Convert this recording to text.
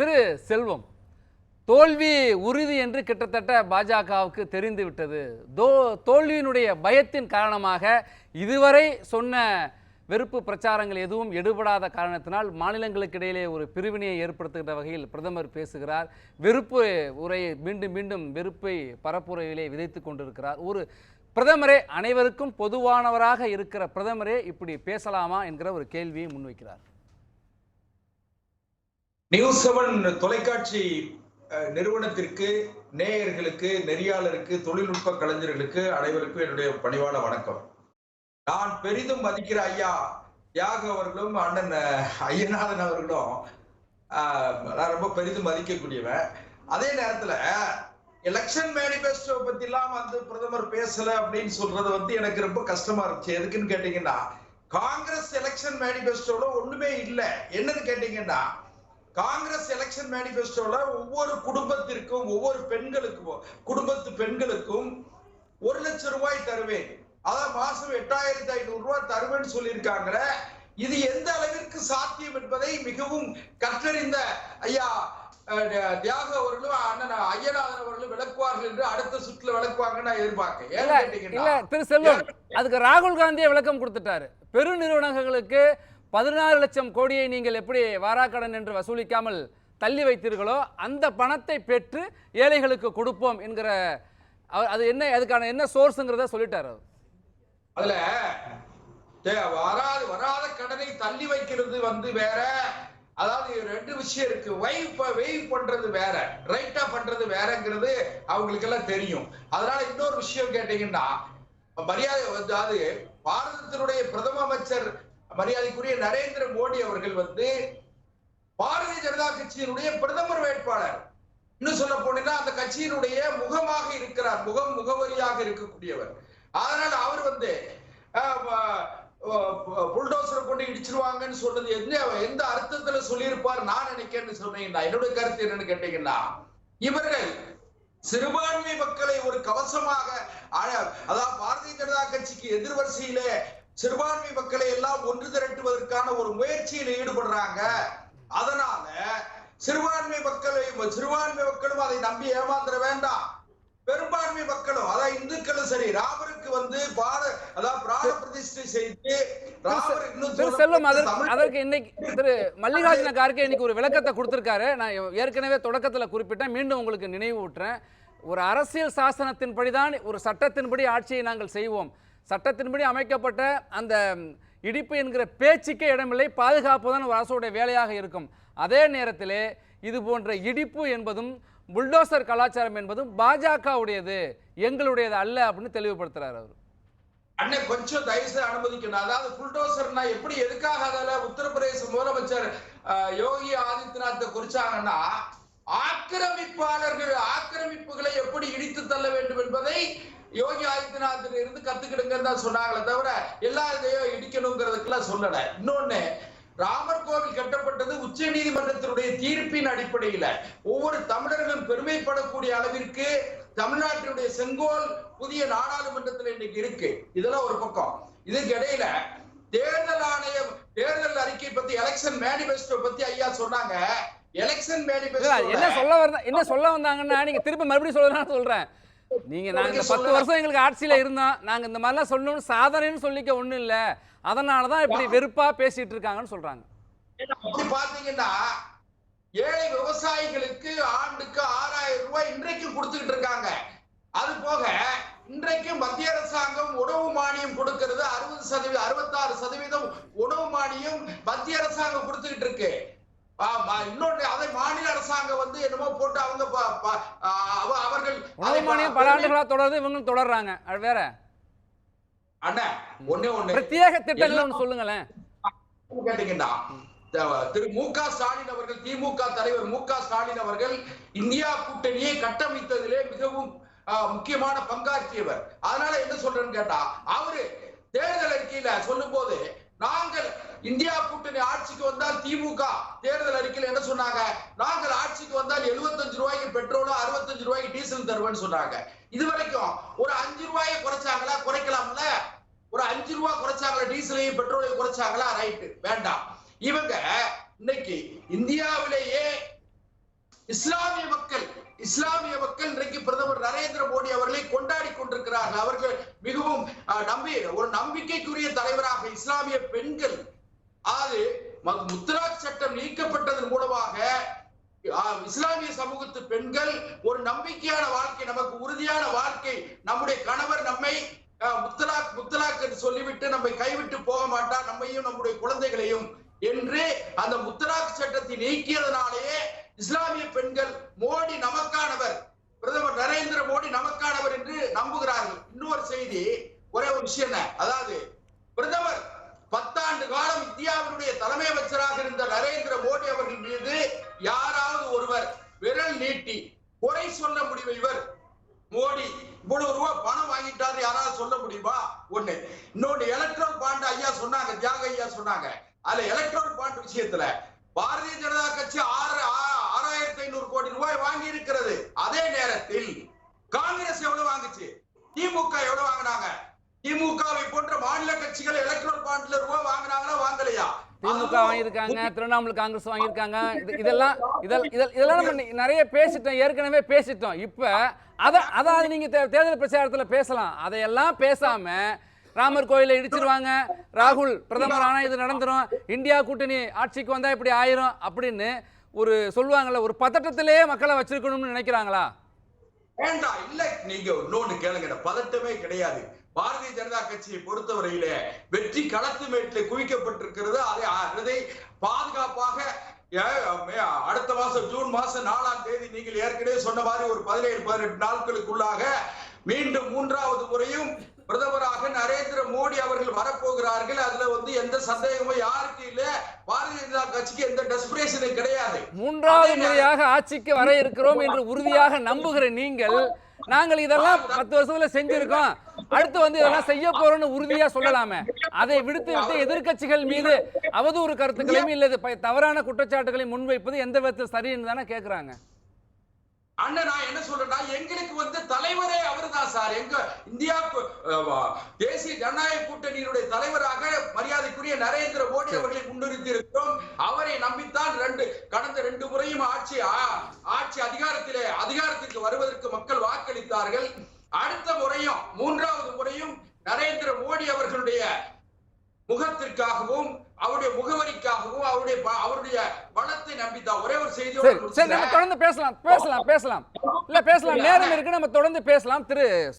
திரு செல்வம் தோல்வி உறுதி என்று கிட்டத்தட்ட பாஜகவுக்கு தெரிந்துவிட்டது தோ தோல்வியினுடைய பயத்தின் காரணமாக இதுவரை சொன்ன வெறுப்பு பிரச்சாரங்கள் எதுவும் எடுபடாத காரணத்தினால் மாநிலங்களுக்கு இடையிலே ஒரு பிரிவினையை ஏற்படுத்துகின்ற வகையில் பிரதமர் பேசுகிறார். வெறுப்பு உரையை மீண்டும் மீண்டும் வெறுப்பை பரப்புரையிலே விதைத்து கொண்டிருக்கிறார். ஒரு பிரதமரே அனைவருக்கும் பொதுவானவராக இருக்கிற பிரதமரே இப்படி பேசலாமா என்கிற ஒரு கேள்வியை முன்வைக்கிறார். நியூஸ் செவன் தொலைக்காட்சி நிறுவனத்திற்கு நேயர்களுக்கு நெறியாளருக்கு தொழில்நுட்ப கலைஞர்களுக்கு அனைவருக்கும் என்னுடைய பணிவான வணக்கம். நான் பெரிதும் மதிக்கிற ஐயா தியாக அவர்களும் அண்ணன் ஐயநாதன் அவர்களும் நான் ரொம்ப பெரிதும் மதிக்கக்கூடியவன். அதே நேரத்துல எலெக்ஷன் மேனிபெஸ்டோ பத்தி எல்லாம் வந்து பிரதமர் பேசல அப்படின்னு சொல்றது வந்து எனக்கு ரொம்ப கஷ்டமா இருந்துச்சு. எதுக்குன்னு கேட்டீங்கன்னா காங்கிரஸ் எலெக்ஷன் மேனிபெஸ்டோட ஒண்ணுமே இல்லை. என்னன்னு கேட்டீங்கன்னா காங்கிரஸ் எலெக்ஷன் மேனிபெஸ்டோல ஒவ்வொரு குடும்பத்திற்கும் ஒவ்வொரு பெண்களுக்கும் குடும்பத்து பெண்களுக்கும் ஒரு லட்சம் ரூபாய் தருவேன். அதான் மாசம் எட்டாயிரத்தி ஐநூறு ரூபாய் தருவேன்னு சொல்லியிருக்காங்களே இது எந்த அளவிற்கு சாத்தியம் என்பதை மிகவும் கற்றறிந்த ஐயா தியாக அவர்களும் அண்ணன் ஐயநாதன் அவர்களும் விளக்குவார்கள் என்று அடுத்த சுற்றுல விளக்குவாங்கன்னு நான் எதிர்பார்க்கிறேன் திரு செல்வம் அதுக்கு ராகுல் காந்தியே விளக்கம் கொடுத்துட்டாரு. பெரு நிறுவனங்களுக்கு பதினாறு லட்சம் கோடியை நீங்கள் எப்படி வாராக்கடன் என்று வசூலிக்காமல் தள்ளி வைத்தீர்களோ அந்த பணத்தை பெற்று ஏழைகளுக்கு கொடுப்போம் என்கிற அது என்ன அதுக்கான என்ன சோர்ஸுங்கிறத சொல்லிட்டார் அதுல வராது வராத கடனை தள்ளி வைக்கிறது வந்து வேற அதாவது ரெண்டு விஷயம் இருக்கு. வைப் வெய்வ் பண்றது வேற ரைட்டா பண்றது வேறங்கிறது அவங்களுக்கு எல்லாம் தெரியும். அதனால இன்னொரு விஷயம் கேட்டீங்கன்னா மரியாதை அதாவது பாரதத்தினுடைய பிரதம அமைச்சர் மரியாதைக்குரிய நரேந்திர மோடி அவர்கள் வந்து பாரதிய ஜனதா கட்சியினுடைய பிரதமர் வேட்பாளர். இன்னும் சொல்ல போனீங்கன்னா அந்த கட்சியினுடைய முகமாக இருக்கிறார். முகம் முகவரியாக இருக்கக்கூடியவர். அதனால அவர் வந்து புல்டோசரை கொண்டு இடிச்சிருவாங்கன்னு சொன்னது என்ன எந்த அர்த்தத்துல சொல்லியிருப்பார் நான் நினைக்கிறேன்னு சொன்னீங்கன்னா என்னுடைய கருத்து என்னன்னு கேட்டீங்கன்னா இவர்கள் சிறுபான்மை மக்களை ஒரு கவசமாக அதாவது பாரதிய ஜனதா கட்சிக்கு எதிர்வரிசையிலே சிறுபான்மை மக்களை எல்லாம் ஒன்று திரட்டுவதற்கான ஒரு முயற்சியில் ஈடுபடுறாங்க. அதனால சிறுபான்மை மக்களை சிறுபான்மை மக்களும் அதை நம்பி ஏமாந்துட வேண்டாம். பெரும்பான்மை மக்களும் அதாவது இந்துக்களும் சரி ராமருக்கு வந்து பிராண பிரதிஷ்டை செய்து செல்வம் அதற்கு இன்னைக்கு திரு மல்லிகார்ஜுன கார்கே இன்னைக்கு ஒரு விளக்கத்தை கொடுத்திருக்காரு. நான் ஏற்கனவே தொடக்கத்துல குறிப்பிட்டேன். மீண்டும் உங்களுக்கு நினைவு ஊட்டுறேன் ஒரு அரசியல் சாசனத்தின்படி தான் ஒரு சட்டத்தின்படி ஆட்சியை நாங்கள் செய்வோம். சட்டத்தின்படி அமைக்கப்பட்ட அந்த இடிப்பு என்கிற பேச்சுக்கே இடமில்லை பாதுகாப்பு தான் ஒரு அரசுடைய வேலையாக இருக்கும். அதே நேரத்திலே இது போன்ற இடிப்பு என்பதும் புல்டோசர் கலாச்சாரம் என்பதும் பாஜகவுடையது எங்களுடையது அல்ல அப்படின்னு தெளிவுபடுத்துறாரு அவர். அண்ணன் கொஞ்சம் தயவு அனுமதிக்கணும். அதாவது புல்டோசர்னா எப்படி எதுக்காக அதில் உத்தரப்பிரதேச முதலமைச்சர் யோகி ஆதித்யநாத்தை குறிச்சாங்கன்னா ஆக்கிரமிப்பாளர்கள் ஆக்கிரமிப்புகளை எப்படி இடித்து தள்ள வேண்டும் என்பதை யோகி ஆதித்யநாத்தில் இருந்து கத்துக்கிடுங்கன்னு தான் சொன்னாங்களே தவிர எல்லா இதையும் இடிக்கணுங்கிறதுக்கெல்லாம் சொல்லல. இன்னொன்னு ராமர் கோவில் கட்டப்பட்டது உச்ச நீதிமன்றத்தினுடைய தீர்ப்பின் அடிப்படையில. ஒவ்வொரு தமிழர்களும் பெருமைப்படக்கூடிய அளவிற்கு தமிழ்நாட்டினுடைய செங்கோல் புதிய நாடாளுமன்றத்தில் இன்னைக்கு இருக்கு. இதெல்லாம் ஒரு பக்கம். இதுக்கு இடையில தேர்தல் ஆணையம் தேர்தல் அறிக்கை பத்தி எலெக்ஷன் மேனிபெஸ்டோ பத்தி ஐயா சொன்னாங்க. எலெக்ஷன் இல்ல, மேனிபெஸ்டோ என்ன சொல்ல வர என்ன சொல்ல வந்தாங்கன்னா நீங்க திரும்ப மறுபடியும் சொல்லலாம் சொல்றேன். நீங்க நாங்க இந்த பத்து வருஷம் எங்களுக்கு ஆட்சியில இருந்தோம். நாங்க இந்த மாதிரிலாம் சொல்லணும்னு சாதனைன்னு சொல்லிக்க ஒண்ணும் இல்ல. அதனாலதான் இப்படி வெறுப்பா பேசிட்டு இருக்காங்கன்னு சொல்றாங்க. அப்படி பாத்தீங்கன்னா ஏழை விவசாயிகளுக்கு ஆண்டுக்கு ஆறாயிரம் ரூபாய் இன்றைக்கு கொடுத்துக்கிட்டு இருக்காங்க. அது போக இன்றைக்கு மத்திய அரசாங்கம் உணவு மானியம் கொடுக்கிறது அறுபது சதவீதம் அறுபத்தாறு சதவீதம் உணவு மானியம் மத்திய அரசாங்கம் கொடுத்துக்கிட்டு இருக்கு. இன்னொன்னு மாநில அரசாங்கம் வந்து என்னமோ போட்டு அவங்க அவர்கள் பல ஆண்டுகளா தொடருது இவங்களும் தொடர்றாங்க. அது வேற. அண்ணா ஒண்ணே ஒண்ணு. பிரத்யேக திட்டங்கள் ஒன்று சொல்லுங்களேன். கேட்டீங்கன்னா திரு மு க ஸ்டாலின் அவர்கள் திமுக தலைவர் மு க ஸ்டாலின் அவர்கள் இந்தியா கூட்டணியை கட்டமைத்ததிலே மிகவும் முக்கியமான பங்காற்றியவர். அதனால என்ன சொல்றேன்னு கேட்டா அவரு தேர்தல் அறிக்கையில சொல்லும் போது நாங்கள் இந்தியா கூட்டணி ஆட்சிக்கு வந்தால் திமுக தேர்தல் அறிக்கையில் என்ன சொன்னாங்க? நாங்கள் ஆட்சிக்கு வந்தால் 75 ரூபாய்க்கு பெட்ரோலும் 65 ரூபாய்க்கு டீசல் தருவேன்னு சொன்னாங்க. இது வரைக்கும் ஒரு அஞ்சு ரூபாயை குறைச்சாங்களா? குறைக்கலாம்ல. ஒரு அஞ்சு ரூபா குறைச்சாங்களா? டீசலையும் பெட்ரோலையும் குறைச்சாங்களா? ரைட்டு. வேண்டாம். இவங்க இன்னைக்கு இந்தியாவிலேயே இஸ்லாமிய மக்கள் இஸ்லாமிய மக்கள் இன்றைக்கு பிரதமர் நரேந்திர மோடி அவர்களை கொண்டாடி கொண்டிருக்கிறார்கள். அவர்கள் மிகவும் அஹ், நம்பி ஒரு நம்பிக்கைக்குரிய தலைவராக இஸ்லாமிய பெண்கள். அது ம- முத்தலாக் சட்டம் நீக்கப்பட்டதன் மூலமாக இஸ்லாமிய சமூகத்து பெண்கள் ஒரு நம்பிக்கையான வாழ்க்கை நமக்கு உறுதியான வாழ்க்கை நம்முடைய கணவர் நம்மை முத்தலாக் முத்தலாக் என்று சொல்லிவிட்டு நம்மை கைவிட்டு போக மாட்டார். நம்மையும் நம்முடைய குழந்தைகளையும் என்று அந்த முத்தலாக் சட்டத்தை நீக்கியதனாலேயே இஸ்லாமிய பெண்கள் மோடி நமக்கானவர் பிரதமர் நரேந்திர மோடி நமக்கானவர் என்று நம்புகிறார்கள். இன்னொரு செய்தி ஒரே ஒரு விஷயம் என்ன? அதாவது பிரதமர் பத்தாண்டு காலம் இந்தியாவினுடைய தலைமை அமைச்சராக இருந்த நரேந்திர மோடி அவர்கள் மீது யாராவது ஒருவர் விரல் நீட்டி குறை சொல்ல முடியும் இவர்? மோடி இவ்வளவு ரூபாய் பணம் வாங்கிட்டாரு யாராவது சொல்ல முடியுமா? ஒண்ணு. இன்னொன்னு எலக்ட்ரல் பாண்ட் ஐயா சொன்னாங்க தியாக ஐயா சொன்னாங்க. அதுல எலக்ட்ரல் பாண்ட் விஷயத்துல பாரதிய ஜனதா கட்சி ஆ- ஐநூறு கோடி ரூபாய் வாங்கி இருக்கிறது அதே நேரத்தில் காங்கிரஸ் எவ்வளவு வாங்குச்சு? திமுக எவ்வளவு வாங்கினாங்க? திமுகவை போன்ற மாநில கட்சிகள் எலக்ட்ரல் பாண்ட்ல ரூபாய் வாங்கினாங்களா வாங்கலையா? திமுக வாங்கியிருக்காங்க திரிணாமுல் காங்கிரஸ் வாங்கியிருக்காங்க. இது இதெல்லாம் இதெல்லாம் நம்ம நிறைய பேசிட்டோம் ஏற்கனவே பேசிட்டோம். இப்போ அதை அதாவது நீங்கள் தேர்தல் பிரச்சாரத்தில் பேசலாம். அதையெல்லாம் பேசாம ராமர் கோயிலை இடிச்சிருவாங்க. ராகுல் பிரதமர் ஆனா இது நடந்துரும். இந்தியா கூட்டணி ஆட்சிக்கு வந்தா இப்படி ஆயிரும் அப்படின்னு ஒரு சொல்லுவாங்கல்ல ஒரு பதட்டத்திலேயே மக்களை வச்சிருக்கணும்னு நினைக்கிறாங்களா? வேண்டாம் இல்ல. நீங்க இன்னொன்னு கேளுங்க. பதட்டமே கிடையாது. பாரதிய ஜனதா கட்சியை பொறுத்தவரையில வெற்றி களத்து மேட்டில் குவிக்கப்பட்டிருக்கிறது. அதை அதை பாதுகாப்பாக அடுத்த மாசம் ஜூன் மாசம் நாலாம் தேதி நீங்கள் ஏற்கனவே சொன்ன மாதிரி ஒரு பதினேழு பதினெட்டு நாட்களுக்குள்ளாக மீண்டும் மூன்றாவது முறையும் பிரதமராக நரேந்திர மோடி அவர்கள் வரப்போகிறார்கள். அதுல வந்து எந்த சந்தேகமும் யாருக்கு இல்ல. பாரதிய ஜனதா கட்சிக்கு எந்த டெஸ்பிரேஷனும் கிடையாது. மூன்றாவது முறையாக ஆட்சிக்கு வர இருக்கிறோம் என்று உறுதியாக நம்புகிற நீங்கள் நாங்கள் இதெல்லாம் பத்து வருஷத்துல செஞ்சிருக்கோம். அடுத்து வந்து இதெல்லாம் செய்ய போறோம்னு உறுதியா சொல்லலாமே. அதை விடுத்து விட்டு எதிர்க்கட்சிகள் மீது அவதூறு கருத்துக்களையும் இல்லது தவறான குற்றச்சாட்டுகளை முன்வைப்பது எந்த விதத்தில் சரின்னு தானே கேக்குறாங்க. அண்ணன் நான் என்ன சொல்றேன்னா எங்களுக்கு வந்து தலைவரே அவர்தான் சார். எங்க இந்தியா தேசிய ஜனநாயக கூட்டணியினுடைய தலைவராக மரியாதைக்குரிய நரேந்திர மோடி அவர்களை முன்னிறுத்தி இருக்கிறோம் அவரை நம்பித்தான் ரெண்டு கடந்த ரெண்டு முறையும் ஆட்சி ஆட்சி அதிகாரத்திலே அதிகாரத்திற்கு வருவதற்கு மக்கள் வாக்களித்தார்கள். அடுத்த முறையும் மூன்றாவது முறையும் நரேந்திர மோடி அவர்களுடைய முகத்திற்காகவும் அவருடைய முகவரிக்காகவும் அவருடைய அவருடைய சரி நம்ம. தொடர்ந்து பேசலாம் பேசலாம் பேசலாம். இல்ல பேசலாம். நேரம் இருக்கு நம்ம தொடர்ந்து பேசலாம். திரு